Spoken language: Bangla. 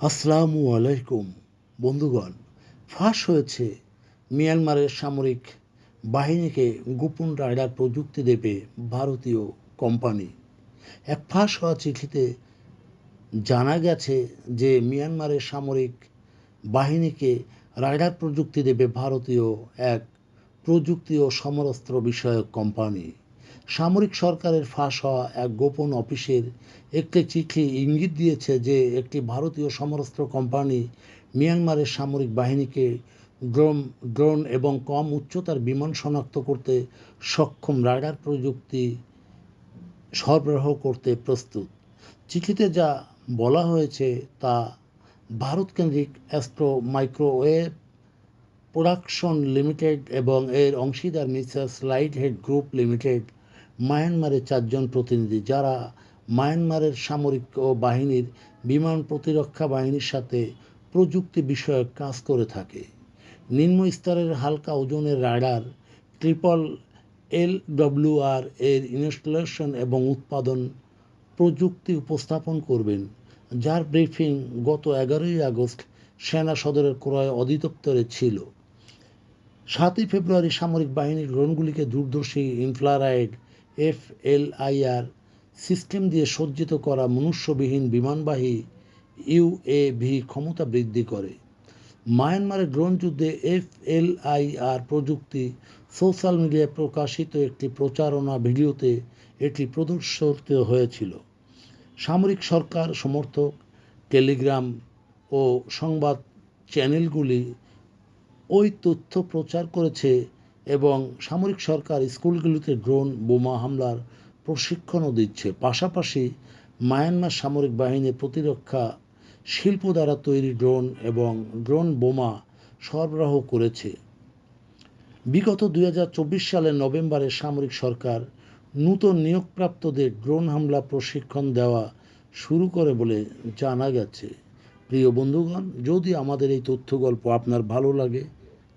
আসসালামু আলাইকুম, বন্ধুগণ। ফাঁস হয়েছে মিয়ানমারের সামরিক বাহিনীকে গোপন রাডার প্রযুক্তি দেবে ভারতীয় কোম্পানি। এক ফাঁস হওয়া চিঠিতে জানা গেছে যে মিয়ানমারের সামরিক বাহিনীকে রাডার প্রযুক্তি দেবে ভারতীয় এক প্রযুক্তি ও সমরস্ত্র বিষয়ক কোম্পানি। সামরিক সরকারের ফাঁস হওয়া এক গোপন অফিসের একটি চিঠি ইঙ্গিত দিয়েছে যে একটি ভারতীয় সমরাস্ত্র কোম্পানি মিয়ানমারের সামরিক বাহিনীকে ড্রোন ড্রোন এবং কম উচ্চতার বিমান শনাক্ত করতে সক্ষম রাডার প্রযুক্তি সরবরাহ করতে প্রস্তুত। চিঠিতে যা বলা হয়েছে তা ভারতকেন্দ্রিক অ্যাস্ট্রো মাইক্রোওয়েভ প্রোডাকশন লিমিটেড এবং এর অংশীদার Mrs light head group limited মায়ানমারের চারজন প্রতিনিধি, যারা মায়ানমারের সামরিক ও বাহিনীর বিমান প্রতিরক্ষা বাহিনীর সাথে প্রযুক্তি বিষয়ক কাজ করে থাকে। নিম্ন স্তরের হালকা ওজনের রাডার, ট্রিপল এল ডব্লিউআর এর ইনস্টলেশন এবং উৎপাদন প্রযুক্তি উপস্থাপন করবেন, যার ব্রিফিং গত এগারোই আগস্ট সেনা সদরের ক্রয় অধিদপ্তরে ছিল। সাতই ফেব্রুয়ারি সামরিক বাহিনীর ড্রোনগুলিকে দূরদর্শী infrared F L IR system দিয়ে সজ্জিত করা মনুষ্যবিহীন বিমানবাহী ইউএভি ক্ষমতা বৃদ্ধি করে। মায়ানমারের ড্রোন যুদ্ধে এফ এল আইআর প্রযুক্তি, সোশ্যাল মিডিয়ায় প্রকাশিত একটি প্রচারণা ভিডিওতে এটি প্রদর্শিত হয়েছিল। সামরিক সরকার সমর্থক, টেলিগ্রাম ও সংবাদ চ্যানেলগুলি ওই তথ্য প্রচার করেছে এবং সামরিক সরকার স্কুলগুলিতে ড্রোন, বোমা হামলার প্রশিক্ষণও দিচ্ছে। পাশাপাশি মায়ানমার সামরিক বাহিনীর প্রতিরক্ষা শিল্প দ্বারা তৈরি ড্রোন এবং ড্রোন বোমা সরবরাহ করেছে। বিগত দু হাজার চব্বিশ সালের নভেম্বরে সামরিক সরকার নূতন নিয়োগপ্রাপ্তদের ড্রোন হামলা প্রশিক্ষণ দেওয়া শুরু করে বলে জানা গেছে। প্রিয় বন্ধুগণ, যদি আমাদের এই তথ্য গল্প আপনার ভালো লাগে